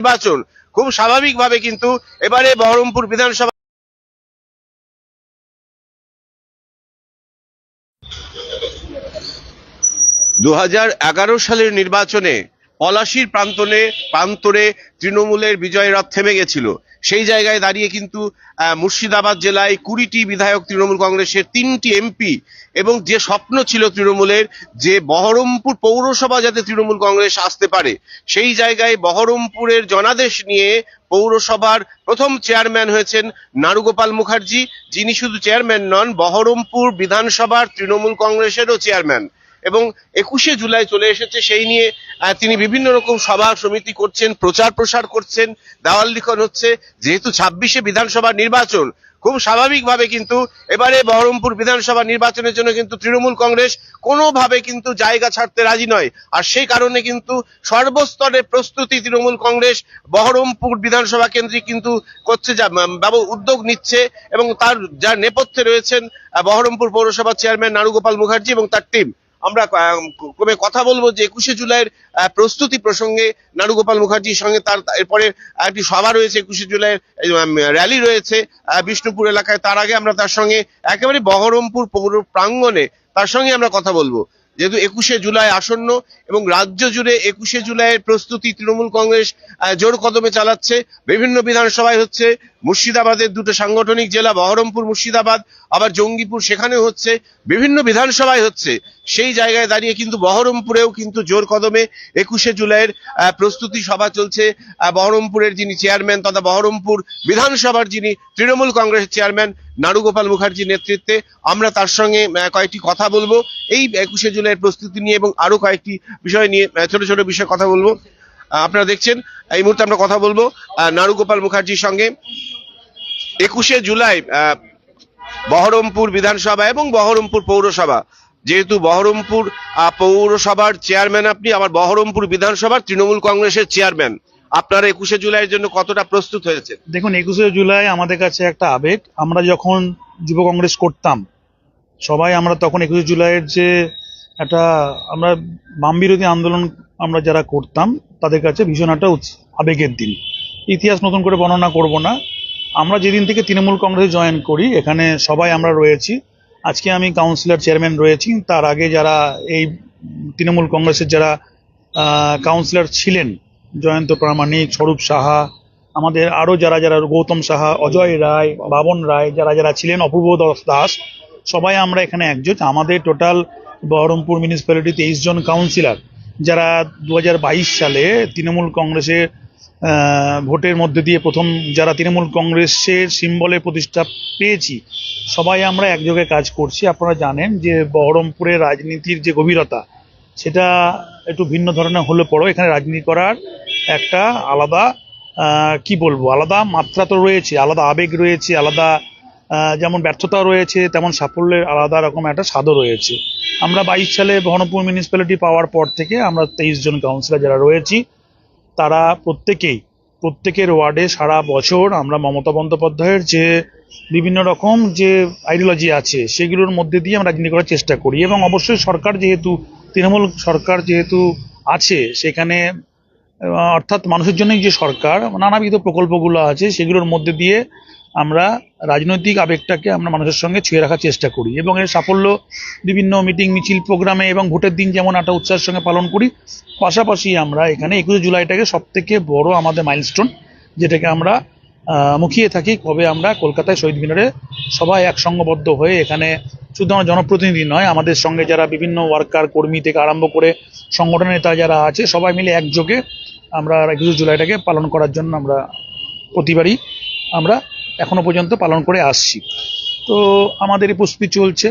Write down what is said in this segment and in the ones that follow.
নির্বাচন খুব স্বাভাবিকভাবে কিন্তু এবারে বহরমপুর বিধানসভা দু হাজার এগারো সালের নির্বাচনে পলাশির প্রান্তনে প্রান্তরে তৃণমূলের বিজয় রথ থেমে গেছিল। সেই জায়গায় দাঁড়িয়ে কিন্তু মুর্শিদাবাদ জেলায় কুড়িটি বিধায়ক তৃণমূল কংগ্রেসের, তিনটি এমপি এবং যে স্বপ্ন ছিল তৃণমূলের যে বহরমপুর পৌরসভা যাতে তৃণমূল কংগ্রেস আসতে পারে, সেই জায়গায় বহরমপুরের জনাদেশ নিয়ে পৌরসভার প্রথম চেয়ারম্যান হয়েছেন নারুগোপাল মুখার্জি। যিনি শুধু চেয়ারম্যান নন, বহরমপুর বিধানসভার তৃণমূল কংগ্রেসেরও চেয়ারম্যান। এবং একুশে জুলাই চলে এসেছে, সেই নিয়ে তিনি বিভিন্ন রকম সভা, সমিতি করছেন, প্রচার প্রসার করছেন, দেওয়াল লিখন হচ্ছে। যেহেতু ছাব্বিশে বিধানসভা নির্বাচন, খুব স্বাভাবিকভাবে কিন্তু এবারে বহরমপুর বিধানসভা নির্বাচনের জন্য কিন্তু তৃণমূল কংগ্রেস কোনোভাবে কিন্তু জায়গা ছাড়তে রাজি নয়। আর সেই কারণে কিন্তু সর্বস্তরে প্রস্তুতি তৃণমূল কংগ্রেস বহরমপুর বিধানসভা কেন্দ্রে কিন্তু করছে যা উদ্যোগ নিচ্ছে এবং তার যার নেপথ্যে রয়েছেন বহরমপুর পৌরসভার চেয়ারম্যান নারুগোপাল মুখার্জি এবং তার টিম আমরা ক্রমে কথা বলব যে একুশে জুলাইয়ের প্রস্তুতি প্রসঙ্গে নারুগোপাল মুখার্জির সঙ্গে তার, এরপরে একটি সভা রয়েছে একুশে জুলাইয়ের র্যালি রয়েছে বিষ্ণুপুর এলাকায়। তার আগে আমরা তার সঙ্গে একেবারে বহরমপুর পৌর প্রাঙ্গণে তার সঙ্গে আমরা কথা বলব। যেহেতু একুশে জুলাই আসন্ন এবং রাজ্য জুড়ে একুশে জুলাইয়ের প্রস্তুতি তৃণমূল কংগ্রেস জোর কদমে চালাচ্ছে। বিভিন্ন বিধানসভায় হচ্ছে মুর্শিদাবাদের দুটো সাংগঠনিক জেলা, বহরমপুর, মুর্শিদাবাদ, আবার জঙ্গিপুর, সেখানেও হচ্ছে, বিভিন্ন বিধানসভায় হচ্ছে। সেই জায়গায় দাঁড়িয়ে কিন্তু বহরমপুরেও কিন্তু জোর কদমে একুশে জুলাইয়ের প্রস্তুতি সভা চলছে। বহরমপুরের যিনি চেয়ারম্যান তথা বহরমপুর বিধানসভার যিনি তৃণমূল কংগ্রেসের চেয়ারম্যান নারুগোপাল মুখার্জির নেতৃত্বে আমরা তার সঙ্গে কয়েকটি কথা বলব। এই একুশে জুলাইয়ের প্রস্তুতি নিয়ে এবং আরও কয়েকটি বিষয় নিয়ে ছোট ছোট বিষয়ে কথা বলব। আপনারা দেখছেন, এই মুহূর্তে আমরা কথা বলব নারুগোপাল মুখার্জির সঙ্গে। একুশে জুলাই বহরমপুর বিধানসভা এবং বহরমপুর পৌরসভা। যেহেতু বহরমপুর পৌরসভার চেয়ারম্যান আপনি, আবার বহরমপুর বিধানসভার তৃণমূল কংগ্রেসের চেয়ারম্যান। আপনারা একুশে জুলাইয়ের জন্য কতটা প্রস্তুত হয়েছে দেখুন, একুশে জুলাই আমাদের কাছে একটা আবেগ। আমরা যখন যুব কংগ্রেস করতাম, সবাই আমরা তখন একুশে জুলাইয়ের যে একটা আমরা বাম বিরোধী আন্দোলন আমরা যারা করতাম, তাদের কাছে ভীষণ একটা আবেগের দিন। ইতিহাস নতুন করে বর্ণনা করব না। আমরা যেদিন থেকে তৃণমূল কংগ্রেসে জয়েন করি, এখানে সবাই আমরা রয়েছি। আজকে আমি কাউন্সিলর চেয়ারম্যান রয়েছি। তার আগে যারা এই তৃণমূল কংগ্রেসের যারা কাউন্সিলর ছিলেন, জয়ন্ত প্রামাণিক, স্বরূপ সাহা, আমাদের আরও যারা যারা, গৌতম সাহা, অজয় রায়, বাবন রায়, যারা যারা ছিলেন, অপূর্ব দাস- সবাই আমরা এখানে একজোট। আমাদের টোটাল বহরমপুর মিউনিসিপ্যালিটি তেইশ জন কাউন্সিলর যারা দু হাজার বাইশ সালে তৃণমূল কংগ্রেসের ভোটের মধ্যে দিয়ে প্রথম যারা তৃণমূল কংগ্রেসের সিম্বলে প্রতিষ্ঠা পেয়েছি, সবাই আমরা একযোগে কাজ করছি। আপনারা জানেন যে বহরমপুরের রাজনীতির যে গভীরতা, সেটা একটু ভিন্ন ধরনের হলে পরেও এখানে রাজনীতি করার একটা আলাদা কি বলব, আলাদা মাত্রা তো রয়েছে, আলাদা আবেগ রয়েছে, আলাদা যেমন ব্যর্থতা রয়েছে, তেমন সাফল্যের আলাদা রকম একটা স্বাদও রয়েছে। আমরা বাইশ সালে বহরমপুর মিউনিসিপ্যালিটি পাওয়ার পর থেকে আমরা তেইশ জন কাউন্সিলর যারা রয়েছি তারা প্রত্যেকেই, প্রত্যেকের ওয়ার্ডে সারা বছর আমরা মমতা বন্দ্যোপাধ্যায়ের যে বিভিন্ন রকম যে আইডিওলজি আছে, সেগুলোর মধ্যে দিয়ে আমরা রাজনীতি করার চেষ্টা করি এবং অবশ্যই সরকার যেহেতু, তৃণমূল সরকার যেহেতু আছে, সেখানে অর্থাৎ মানুষের জন্যই যে সরকার, নানাবিধ প্রকল্পগুলো আছে, সেগুলোর মধ্যে দিয়ে আমরা রাজনৈতিক আবেগটাকে আমরা মানুষের সঙ্গে ছুঁয়ে রাখার চেষ্টা করি এবং এর সাফল্য বিভিন্ন মিটিং, মিছিল প্রোগ্রামে এবং ভোটের দিন যেমন একটা উৎসাহের সঙ্গে পালন করি, পাশাপাশি আমরা এখানে একুশে জুলাইটাকে সব থেকে বড় আমাদের মাইলস্টোন যেটাকে আমরা মুখিয়ে থাকি কবে আমরা কলকাতায় শহীদ মিনারে সবাই একসঙ্গবদ্ধ হয়ে এখানে শুধু আমার জনপ্রতিনিধি নয়, আমাদের সঙ্গে যারা বিভিন্ন ওয়ার্কার কর্মী থেকে আরম্ভ করে সংগঠনের নেতা যারা আছে, সবাই মিলে একযোগে আমরা একুশে জুলাইটাকে পালন করার জন্য আমরা প্রতিবারই আমরা এখনও পর্যন্ত পালন করে আসছি। তো আমাদের এই চলছে।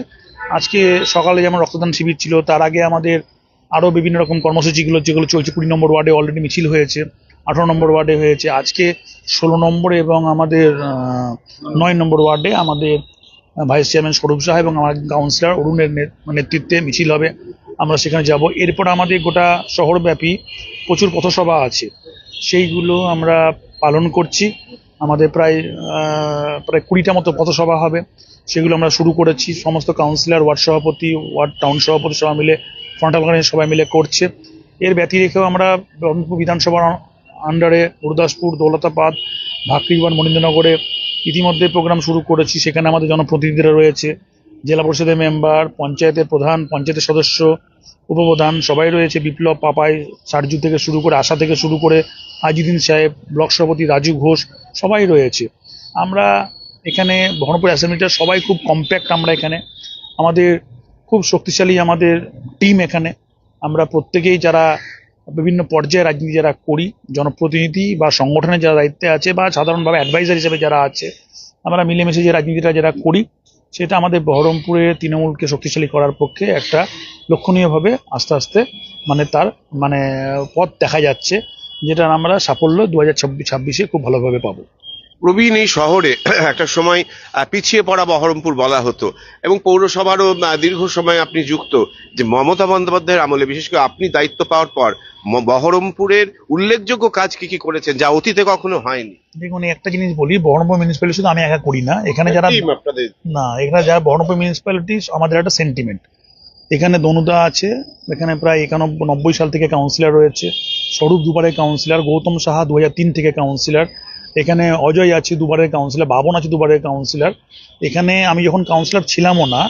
আজকে সকালে যেমন রক্তদান শিবির ছিল, তার আগে আমাদের আরও বিভিন্ন রকম কর্মসূচিগুলো, যেগুলো চলছে, কুড়ি নম্বর ওয়ার্ডে অলরেডি মিছিল হয়েছে, আঠারো নম্বর ওয়ার্ডে হয়েছে, আজকে ষোলো নম্বরে এবং আমাদের নয় নম্বর ওয়ার্ডে আমাদের ভাইস চেয়ারম্যান স্বরূপ সাহা এবং আমার কাউন্সিলর অরুণের নেতৃত্বে মিছিল হবে। আমরা সেখানে যাব। এরপর আমাদের গোটা শহরব্যাপী প্রচুর পথসভা আছে। সেইগুলো আমরা পালন করছি। আমাদের প্রায় প্রায় কুড়িটা মতো পথসভা হবে। সেগুলো আমরা শুরু করেছি। সমস্ত কাউন্সিলর ওয়ার্ড সভাপতি ওয়ার্ড টাউন সভাপতি সবাই মিলে ফ্রন্টাল গার্ডেন সবাই মিলে করছে। এর ব্যতি রেখেও আমরা ব্রহ্মপুর বিধানসভার আন্ডারে গুরুদাসপুর, দৌলতাবাদ ভাকরিবান মনীন্দ্রনগরে ইতিমধ্যে প্রোগ্রাম শুরু করেছি। সেখানে আমাদের জনপ্রতিনিধিরা রয়েছে। জেলা পরিষদের মেম্বার, পঞ্চায়েতের প্রধান, পঞ্চায়েতের সদস্য, উপপ্রধান, সবাই রয়েছে। বিপ্লব, পাপাই, সারজু থেকে শুরু করে, আশা থেকে শুরু করে আজিদিন সাহেব, ব্লক সভাপতি রাজু ঘোষ, সবাই রয়েছে। আমরা এখানে বহরমপুর অ্যাসেম্বলিটা সবাই খুব কম্প্যাক্ট আমরা এখানে। আমাদের খুব শক্তিশালী আমাদের টিম এখানে। আমরা প্রত্যেকেই যারা বিভিন্ন পর্যায়ে রাজনীতি যারা করি, জনপ্রতিনিধি বা সংগঠনের যারা দায়িত্বে আছে বা সাধারণভাবে অ্যাডভাইজার হিসেবে যারা আছে, আমরা মিলেমিশে যে রাজনীতিটা যারা করি সেটা আমাদের বহরমপুরে তৃণমূলকে শক্তিশালী করার পক্ষে একটা লক্ষণীয়ভাবে আস্তে আস্তে মানে তার মানে পথ দেখা যাচ্ছে যেটা আমরা সাফল্য দু হাজার ছাব্বিশে খুব ভালোভাবে পাবো। প্রবীণ এই শহরে একটা সময় পিছিয়ে পড়া বহরমপুর বলা হতো এবং পৌরসভারও দীর্ঘ সময় আপনি যুক্ত যে মমতা বন্দ্যোপাধ্যায়ের আমলে বিশেষ করে আপনি দায়িত্ব পাওয়ার পর বহরমপুরের উল্লেখযোগ্য কাজ কি কি করেছেন যা অতীতে কখনো হয়নি? দেখুন একটা জিনিস বলি বহরমপুর মিউনিসিপ্যালিটি শুধু আমি একা করি না। এখানে যারা না এখানে যারা বহরমপুর মিউনিসিপ্যালিটি আমাদের একটা সেন্টিমেন্ট এখানে দনুদা আছে এখানে প্রায় একানব্বই নব্বই সাল থেকে কাউন্সিলর রয়েছে। স্বরূপ দুবারের কাউন্সিলর গৌতম সাহা দু তিন থেকে কাউন্সিলর এখানে অজয় আছে দুবারের কাউন্সিলর বাবন আছে দুবারের কাউন্সিলর এখানে আমি যখন কাউন্সিলর ছিলামও না,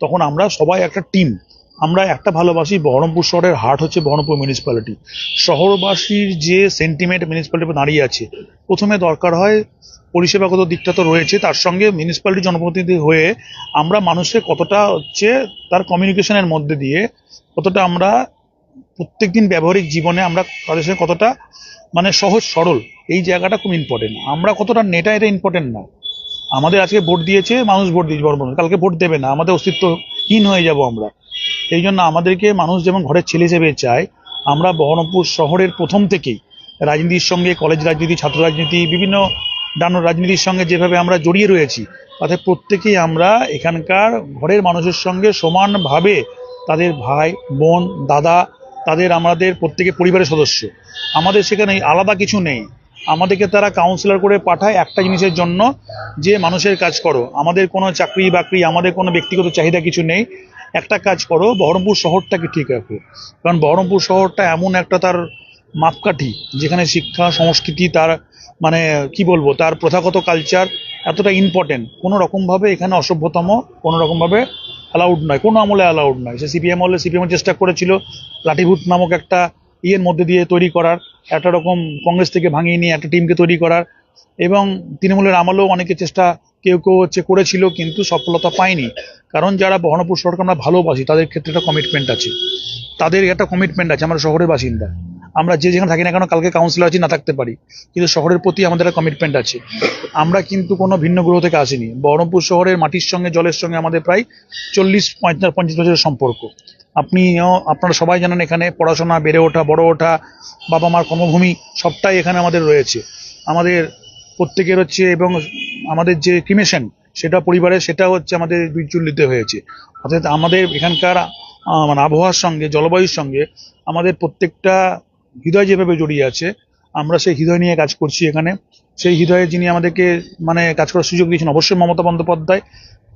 তখন আমরা সবাই একটা টিম আমরা একটা ভালোবাসি, বহরমপুর শহরের হাট হচ্ছে বহরমপুর মিউনিসিপ্যালিটি শহরবাসীর যে সেন্টিমেন্ট মিউনিসিপ্যালিটি দাঁড়িয়ে আছে, প্রথমে দরকার হয় পরিষেবাগত দিকটা তো রয়েছে, তার সঙ্গে মিউনিসিপ্যালিটি জনপ্রতিনিধি হয়ে আমরা মানুষের কতটা হচ্ছে তার কমিউনিকেশনের মধ্যে দিয়ে, কতটা আমরা প্রত্যেকদিন ব্যবহারিক জীবনে আমরা তাদের সঙ্গে কতটা মানে সহজ, সরল, এই জায়গাটা খুব ইম্পর্টেন্ট আমরা কতটা নেটা এটা ইম্পর্টেন্ট না। আমাদের আজকে ভোট দিয়েছে, মানুষ ভোট দিয়েছে বর্মন কালকে ভোট দেবে না, আমাদের অস্তিত্বহীন হয়ে যাব আমরা। এই জন্য আমাদেরকে মানুষ যেমন ঘরের ছেলে হিসেবে চায়, আমরা বহরমপুর শহরের প্রথম থেকেই রাজনীতির সঙ্গে কলেজ রাজনীতি, ছাত্র রাজনীতি, বিভিন্ন ডান রাজনীতির সঙ্গে যেভাবে আমরা জড়িয়ে রয়েছি, তাতে প্রত্যেকেই আমরা এখানকার ঘরের মানুষের সঙ্গে সমানভাবে তাদের ভাই, বোন, দাদা তাদের আমাদের প্রত্যেকে পরিবারের সদস্য। আমাদের সেখানে আলাদা কিছু নেই। আমাদেরকে তারা কাউন্সিলর করে পাঠায় একটা জিনিসের জন্য যে মানুষের কাজ করো। আমাদের কোনো চাকরি বাকরি, আমাদের কোনো ব্যক্তিগত চাহিদা কিছু নেই। একটা কাজ করো, বহরমপুর শহরটাকে ঠিক রাখো। কারণ বহরমপুর শহরটা এমন একটা তার মাপকাঠি, যেখানে শিক্ষা, সংস্কৃতি, তার মানে কি বলব, তার প্রথাগত কালচার এতটা ইম্পর্টেন্ট কোনো রকমভাবে এখানে অসভ্যতম, কোনো রকমভাবে অ্যালাউড নয়, কোনো আমলে অ্যালাউড নয়। সে সিপিএম হলে সিপিএম চেষ্টা করেছিল, লাঠিভূত নামক একটা ইয়ের মধ্যে দিয়ে তৈরি করার, একটা রকম কংগ্রেস থেকে ভাঙিয়ে নিয়ে একটা টিমকে তৈরি করার, এবং তৃণমূলের আমলেও অনেকে চেষ্টা কেউ কেউ হচ্ছে করেছিল, কিন্তু সফলতা পায়নি। কারণ যারা বহরমপুর সরকার আমরা ভালোবাসি, তাদের ক্ষেত্রে একটা কমিটমেন্ট আছে। তাদের একটা কমিটমেন্ট আছে, আমরা শহরের বাসিন্দা। আমরা যে যেখানে থাকি না কেন, কালকে কাউন্সিলর আছি, না থাকতে পারি। কিন্তু শহরের প্রতি আমাদের একটা কমিটমেন্ট আছে। আমরা কিন্তু কোনো ভিন্ন গ্রহ থেকে আসিনি। বহরমপুর শহরের মাটির সঙ্গে, জলের সঙ্গে আমাদের প্রায় চল্লিশ পঞ্চাশ পঞ্চাশ বছরের সম্পর্ক। আপনি আপনারা সবাই জানেন এখানে পড়াশোনা, বেড়ে ওঠা, বড় ওঠা বাবা মার কর্মভূমি সবটাই এখানে আমাদের রয়েছে। আমাদের প্রত্যেকের হচ্ছে এবং আমাদের যে ক্রিমেশন সেটা পরিবারের সেটা হচ্ছে আমাদের দুই চুল্লিতে হয়েছে। অর্থাৎ আমাদের এখানকার মানে আবহাওয়ার সঙ্গে, জলবায়ুর সঙ্গে আমাদের প্রত্যেকটা হৃদয় যেভাবে জড়িয়ে আছে, আমরা সেই হৃদয় নিয়ে কাজ করছি এখানে। সেই হৃদয়ে যিনি আমাদেরকে মানে কাজ করার সুযোগ দিয়েছেন, অবশ্যই মমতা বন্দ্যোপাধ্যায়,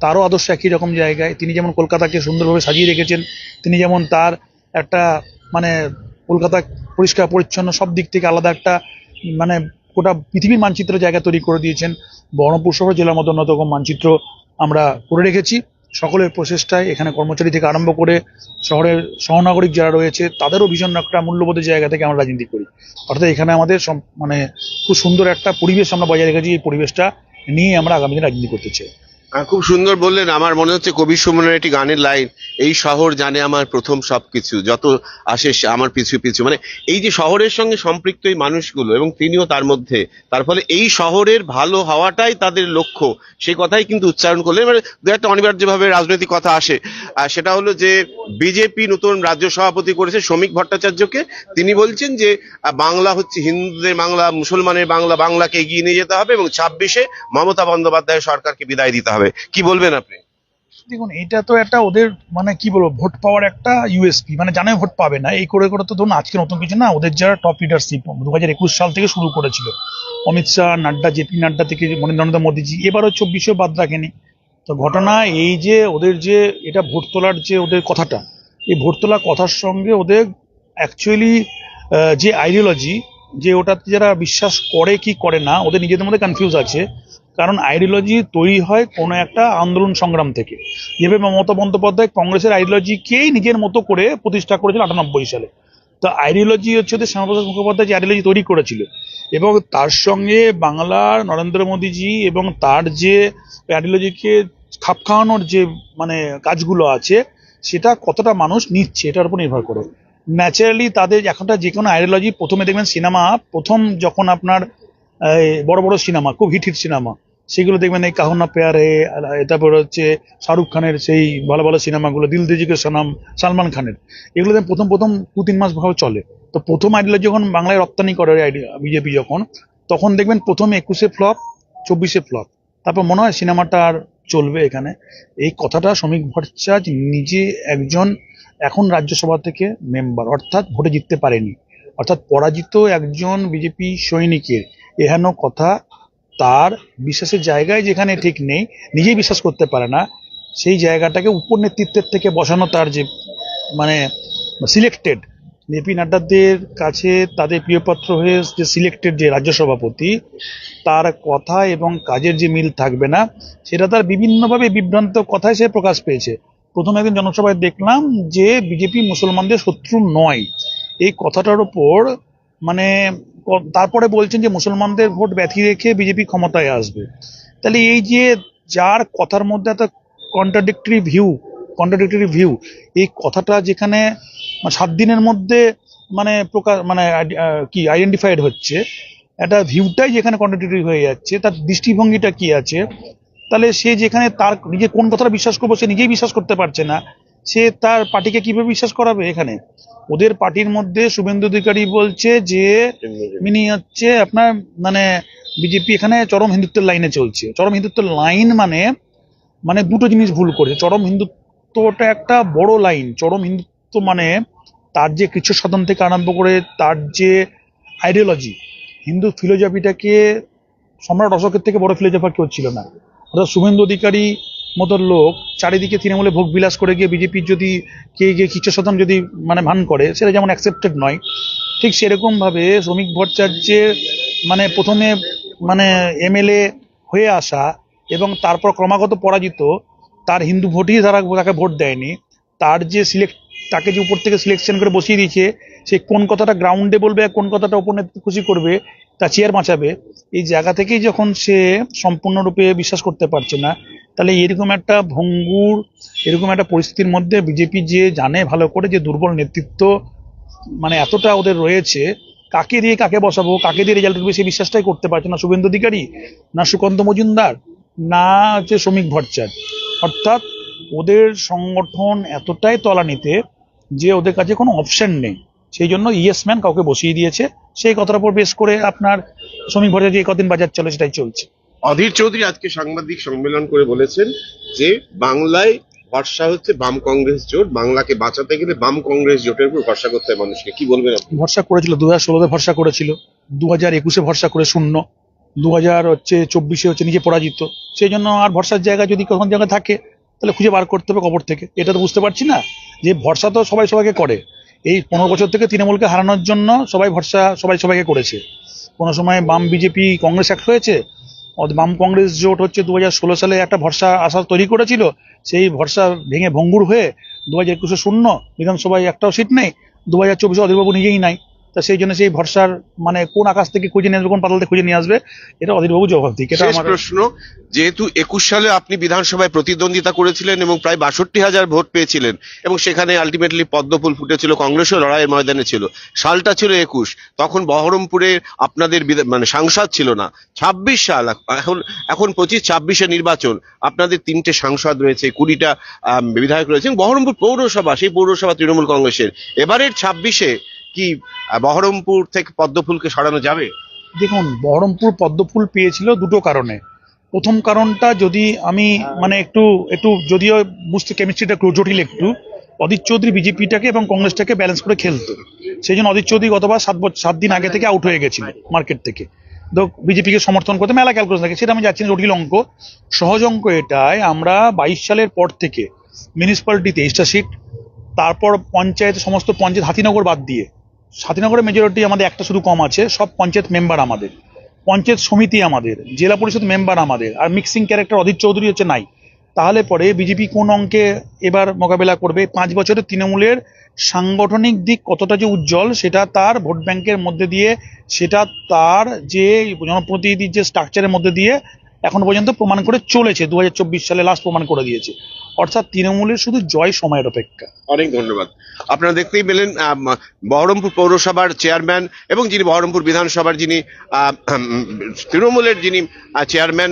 তারও আদর্শ একই রকম জায়গায়। তিনি যেমন কলকাতাকে সুন্দরভাবে সাজিয়ে রেখেছেন, তিনি যেমন তার একটা মানে কলকাতা পরিষ্কার, পরিচ্ছন্ন, সব দিক থেকে আলাদা একটা মানে গোটা পৃথিবীর মানচিত্র জায়গা তৈরি করে দিয়েছেন। বহরমপুর শহর জেলার মতো অন্যতম মানচিত্র আমরা করে রেখেছি। সকলের প্রচেষ্টায় এখানে কর্মচারী থেকে আরম্ভ করে শহরের সহনাগরিক যারা রয়েছে, তাদেরও ভীষণ একটা মূল্যবোধের জায়গা থেকে আমরা রাজনীতি করি। অর্থাৎ এখানে আমাদের মানে খুব সুন্দর একটা পরিবেশ আমরা বজায় রেখেছি, এই পরিবেশটা নিয়ে আমরা আগামী দিনে রাজনীতি করতে চাই। খুব সুন্দর বললেন, আমার মনে হচ্ছে কবি সুমনের একটি গানের লাইন, এই শহর জানে আমার প্রথম সবকিছু, যত আসে সে আমার পিছু পিছু। মানে এই যে শহরের সঙ্গে সম্পৃক্ত এই মানুষগুলো এবং তিনিও তার মধ্যে, তার ফলে এই শহরের ভালো হওয়াটাই তাদের লক্ষ্য। সেই কথাই কিন্তু উচ্চারণ করলেন মানে দু একটা অনিবার্যভাবে রাজনৈতিক কথা আসে। আর সেটা হলো যে বিজেপি নতুন রাজ্য সভাপতি করেছে শ্রমিক ভট্টাচার্যকে। তিনি বলছেন যে, বাংলা হচ্ছে হিন্দুদের বাংলা, মুসলমানের বাংলা, বাংলাকে এগিয়ে নিয়ে যেতে হবে এবং ছাব্বিশে মমতা বন্দ্যোপাধ্যায় সরকারকে বিদায় দিতে হবে। কি বলবেন আপনি? দেখুন, এটা তো একটা ওদের মানে কি বলব, ভোট পাওয়ার একটা ইউএসপি মানে জানে ভোট পাবে না। এই করে করে তো ধরুন, আজকে নতুন কিছু না, ওদের যারা টপ লিডারশিপ দু হাজার একুশ সাল থেকে শুরু করেছিল। অমিত শাহ, নাড্ডা জেপি নাড্ডা থেকে মানে নরেন্দ্র মোদীজি, এবারও চব্বিশেও বাদ রাখেনি। তো ঘটনা এই যে ওদের যে, এটা ভোট তোলার যে ওদের কথাটা, এই ভোট তোলার কথার সঙ্গে ওদের অ্যাকচুয়ালি যে আইডিওলজি যে ওটাতে যারা বিশ্বাস করে কি করে না, ওদের নিজেদের মধ্যে কনফিউজ আছে। কারণ আইডিওলজি তৈরি হয় কোনো একটা আন্দোলন সংগ্রাম থেকে। যেভাবে মমতা বন্দ্যোপাধ্যায় কংগ্রেসের আইডিওলজিকেই নিজের মতো করে প্রতিষ্ঠা করেছিল আটানব্বই সালে। তো আইডিওলজি হচ্ছে যে শ্যামাপ্রসাদ মুখোপাধ্যায় যে আইডিওলজি তৈরি করেছিল এবং তার সঙ্গে বাংলার নরেন্দ্র মোদীজি এবং তার যে আইডিওলজিকে খাপ খাওয়ানোর যে মানে কাজগুলো আছে, সেটা কতটা মানুষ নিচ্ছে, এটার উপর নির্ভর করে। ন্যাচারালি তাদের এখনটা যে কোনো আইডিওলজি প্রথমে দেখবেন সিনেমা, প্রথম যখন আপনার বড় বড় সিনেমা, খুব হিট হিট সিনেমা। সেগুলো দেখবেন এই কাহনা পেয়ারে তারপর হচ্ছে শাহরুখ খানের সেই ভালো ভালো সিনেমাগুলো, দিল দিজিকে সনাম, সালমান খানের। এগুলো প্রথম প্রথম দু তিন মাস ভাবে চলে। তো প্রথম আইডিয়া যখন বাংলায় রপ্তানি করে আইডিয়া বিজেপি যখন, তখন দেখবেন প্রথম একুশে ফ্লপ চব্বিশে ফ্লপ তারপর মনে হয় সিনেমাটা আর চলবে এখানে। এই কথাটা শ্রমিক ভট্টাচার্য নিজে একজন এখন রাজ্যসভা থেকে মেম্বার অর্থাৎ ভোটে জিততে পারেনি। অর্থাৎ পরাজিত একজন বিজেপি সৈনিকের। এহেন কথা তার বিশ্বাসের জায়গায় যেখানে ঠিক নেই, নিজেই বিশ্বাস করতে পারে না, সেই জায়গাটাকে উপর নেতৃত্বের থেকে বসানো তার যে মানে সিলেক্টেড জেপি নাড্ডাদের কাছে তাদের প্রিয়পাত্র হয়ে যে সিলেক্টেড যে রাজ্য সভাপতি, তার কথা এবং কাজের যে মিল থাকবে না, সেটা তার বিভিন্নভাবে বিভ্রান্ত কথায় সে প্রকাশ পেয়েছে। প্রথম একদিন জনসভায় দেখলাম যে বিজেপি মুসলমানদের শত্রু নয়। এই কথাটার ওপর মানে তারপরে বলছেন যে মুসলমানদের ভোট ব্যথি রেখে বিজেপি ক্ষমতায় আসবে। তাহলে এই যে যার কথার মধ্যে একটা কন্ট্রাডিক্টরি ভিউ কন্ট্রাডিক্টরি ভিউ এই কথাটা যেখানে মানে সাত দিনের মধ্যে মানে প্রকাশ মানে কি আইডেন্টিফাইড হচ্ছে, একটা ভিউটাই যেখানে কন্ট্রাডিক্টরি হয়ে যাচ্ছে, তার দৃষ্টিভঙ্গিটা কি আছে, তাহলে সে যেখানে তার নিজে কোন কথাটা বিশ্বাস করব সে নিজেই বিশ্বাস করতে পারছে না। সে তার পার্টিকে কীভাবে বিশ্বাস করাবে এখানে? ওদের পার্টির মধ্যে শুভেন্দু অধিকারী বলছে যে, মিনি হচ্ছে আপনার মানে বিজেপি এখানে চরম হিন্দুত্বের লাইনে চলছে। চরম হিন্দুত্বের লাইন মানে মানে দুটো জিনিস ভুল করেছে। চরম হিন্দুত্বটা একটা বড় লাইন। চরম হিন্দুত্ব মানে তার যে কৃচ্ছ সাধন থেকে আরম্ভ করে তার যে আইডিওলজি হিন্দু ফিলোজফিটাকে সম্রাট অশোকের থেকে বড় ফিলোজফার কেউ ছিল না। অর্থাৎ শুভেন্দু অধিকারী মতো লোক চারিদিকে তৃণমূলে ভোগ বিলাস করে গিয়ে বিজেপির যদি কে গিয়ে কৃচ্ছ সাধন যদি মানে ভান করে, সেটা যেমন অ্যাকসেপ্টেড নয়, ঠিক সেরকমভাবে শ্রমিক ভট্টাচার্যের মানে প্রথমে মানে এমএলএ হয়ে আসা এবং তারপর ক্রমাগত পরাজিত, তার হিন্দু ভোটই তারা তাকে ভোট দেয়নি, তার যে সিলেক্ট তাকে যে উপর থেকে সিলেকশন করে বসিয়ে দিয়েছে, সে কোন কথাটা গ্রাউন্ডে বলবে আর কোন কথাটা উপর খুশি করবে তা চেয়ার বাঁচাবে। এই জায়গা থেকেই যখন সে সম্পূর্ণরূপে বিশ্বাস করতে পারছে না, তাহলে এরকম একটা ভঙ্গুর, এরকম একটা পরিস্থিতির মধ্যে বিজেপি যে জানে ভালো করে যে দুর্বল নেতৃত্ব মানে এতটা ওদের রয়েছে, কাকে দিয়ে কাকে বসাবো, কাকে দিয়ে রেজাল্ট উঠবে সেই বিশ্বাসটাই করতে পারছে না শুভেন্দু অধিকারী, না সুকান্ত মজুমদার, না হচ্ছে শ্রমিক ভট্টাচার্য। অর্থাৎ ওদের সংগঠন এতটাই তলানিতে যে ওদের কাছে কোনো অপশন নেই। সেই জন্য ইয়েসম্যান কাউকে বসিয়ে দিয়েছে। সেই কথার উপর বেশ করে আপনার শ্রমিক ভট্টাচার্য যে কদিন বাজার চলে সেটাই চলছে। অধীর চৌধুরী আজকে সাংবাদিক সম্মেলন করে বলেছেন যে বাংলায় ভরসা হচ্ছে বাম কংগ্রেস জোট বাংলাকে বাঁচাতে গেলে বাম কংগ্রেস জোটের উপর ভরসা করতে হবে মানুষকে। কি বলবেন ভরসা করেছিল দু হাজার ষোলোতে ভরসা করেছিল দু হাজার একুশে ভরসা করে শূন্য দু হাজার হচ্ছে চব্বিশে হচ্ছে নিজে পরাজিত। সেই জন্য আর ভরসার জায়গা যদি কখন জায়গা থাকে তাহলে খুঁজে বার করতে হবে কবর থেকে। এটা তো বুঝতে পারছি না যে ভরসা তো সবাই সবাইকে করে। এই পনেরো বছর থেকে তৃণমূলকে হারানোর জন্য সবাই ভরসা, সবাই সবাইকে করেছে। কোনো সময় বাম বিজেপি কংগ্রেস এক হয়েছে বাম কংগ্রেস জোট হচ্ছে দু হাজার ষোলো সালে একটা ভরসা আশা তৈরি করেছিল, সেই ভরসা ভেঙে ভঙ্গুর হয়ে দু হাজার একুশে শূন্য বিধানসভায় একটাও সিট নেই দু হাজার চব্বিশে অধীরবাবু নিজেই নাই। তা সেই জন্য সেই ভরসার মানে কোন আকাশ থেকে খুঁজে নিয়ে আসবে কোন পাতাল থেকে খুঁজে নিয়ে আসবে এটা অধীরবাবু জবাব দিক। এটা আমার প্রশ্ন যেহেতু একুশ সালে আপনি বিধানসভায় প্রতিদ্বন্দ্বিতা করেছিলেন এবং প্রায় বাষট্টি হাজার ভোট পেয়েছিলেন এবং সেখানে আলটিমেটলি পদ্মফুল ফুটেছিল কংগ্রেসও লড়াইয়ের ময়দানে ছিল। সালটা ছিল একুশ তখন বহরমপুরে আপনাদের মানে সাংসদ ছিল না। ছাব্বিশ সাল এখন এখন পঁচিশ ছাব্বিশে নির্বাচন আপনাদের তিনটে সাংসদ রয়েছে কুড়িটা বিধায়ক রয়েছে এবং বহরমপুর পৌরসভা সেই পৌরসভা তৃণমূল কংগ্রেসের। এবারের ছাব্বিশে কি বহরমপুর থেকে পদ্মফুলকে সরানো যাবে? দেখুন বহরমপুর পদ্মফুল পেয়েছিল দুটো কারণে। প্রথম কারণটা যদি আমি মানে একটু একটু যদিও বুঝতে কেমিস্ট্রিটা একটু জটিল একটু অদিত চৌধুরী বিজেপিটাকে এবং কংগ্রেসটাকে ব্যালেন্স করে খেলতো। সেই জন্য অদিত চৌধুরী গতবার সাত বছর সাত দিন আগে থেকে আউট হয়ে গেছিল মার্কেট থেকে। তো বিজেপিকে সমর্থন করতে মেলা ক্যালকুলেশন থাকে সেটা আমি যাচ্ছি জটিল অঙ্ক। সহজ অঙ্ক এটাই আমরা বাইশ সালের পর থেকে মিউনিসিপ্যালিটি তেইশটা সিট তারপর পঞ্চায়েত সমস্ত পঞ্চায়েত হাতিনগর বাদ দিয়ে স্বাধীনগরের মেজরিটি আমাদের একটা শুধু কম আছে, সব পঞ্চায়েত মেম্বার আমাদের। পঞ্চায়েত সমিতি আমাদের, জেলা পরিষদ মেম্বার আমাদের, আর মিক্সিং ক্যারেক্টার অধীর চৌধুরী হচ্ছে নাই। তাহলে পরে বিজেপি কোন অঙ্কে এবার মোকাবেলা করবে? পাঁচ বছরের তৃণমূলের সাংগঠনিক দিক কতটা যে উজ্জ্বল, সেটা তার ভোট ব্যাংকের মধ্যে দিয়ে, সেটা তার যে জনপ্রতিনিধির যে স্ট্রাকচারের মধ্যে দিয়ে এখন পর্যন্ত প্রমাণ করে চলেছে। দু হাজার চব্বিশ সালে লাস্ট প্রমাণ করে দিয়েছে। অর্থাৎ তৃণমূলের শুধু জয় সময়ের অপেক্ষা। অনেক ধন্যবাদ। আপনারা দেখতেই পেলেন বহরমপুর পৌরসভার চেয়ারম্যান এবং যিনি বহরমপুর বিধানসভার যিনি তৃণমূলের যিনি চেয়ারম্যান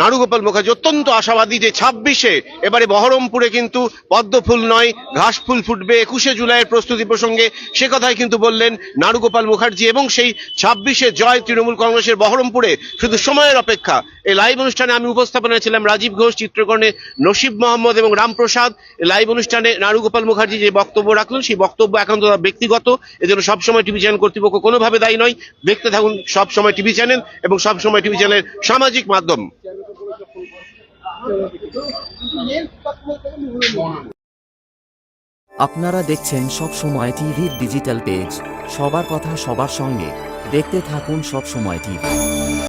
নারুগোপাল মুখার্জি, অত্যন্ত আশাবাদী যে ছাব্বিশে এবারে বহরমপুরে কিন্তু পদ্মফুল নয় ঘাস ফুল ফুটবে, একুশে জুলাইয়ের প্রস্তুতি প্রসঙ্গে সে কথাই কিন্তু বললেন নারুগোপাল মুখার্জি এবং সেই ছাব্বিশে জয় তৃণমূল কংগ্রেসের বহরমপুরে শুধু সময়ের অপেক্ষা। এই লাইভ অনুষ্ঠানে আমি উপস্থাপনায় ছিলাম রাজীব ঘোষ, চিত্রকর্ণে নসিব মোহাম্মদ এবং রামপ্রসাদ লাইভ অনুষ্ঠানে নারুগোপাল মুখার্জি যে বক্তব্য রাখলেন, সেই বক্তব্য একান্ত ব্যক্তিগত, এজন্য সবসময় টিভি চ্যানেল কর্তৃপক্ষ কোনোভাবে দায়ী নয়। দেখতে থাকুন সবসময় টিভি চ্যানেল এবং সবসময় টিভি চ্যানেলের সামাজিক মাধ্যম। আপনারা দেখছেন সব সময় টিভির ডিজিটাল পেজ সবার কথা সবার সঙ্গে। দেখতে থাকুন সব সময় টিভি